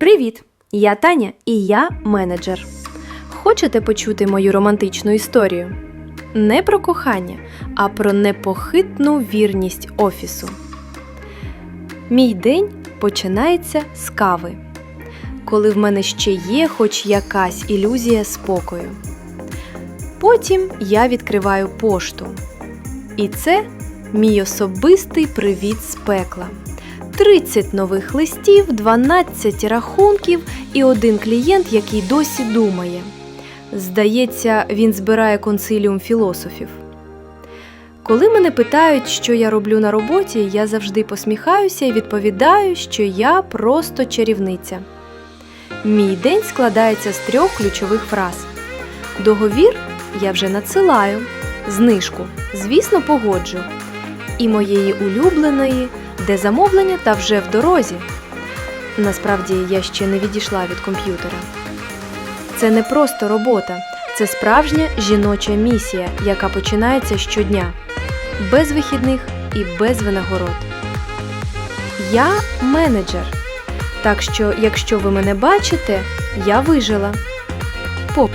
Привіт! Я Таня і я менеджер. Хочете почути мою романтичну історію? Не про кохання, а про непохитну вірність офісу. Мій день починається з кави, коли в мене ще є хоч якась ілюзія спокою. Потім я відкриваю пошту. І це мій особистий привіт з пекла. 30 нових листів, 12 рахунків і один клієнт, який досі думає. Здається, він збирає консиліум філософів. Коли мене питають, що я роблю на роботі, я завжди посміхаюся і відповідаю, що я просто чарівниця. Мій день складається з трьох ключових фраз. Договір я вже надсилаю, знижку, звісно, погоджу. І моєї улюбленої, де замовлення та вже в дорозі. Насправді я ще не відійшла від комп'ютера. Це не просто робота, це справжня жіноча місія, яка починається щодня, без вихідних і без винагород. Я менеджер. Так що, якщо ви мене бачите, я вижила. По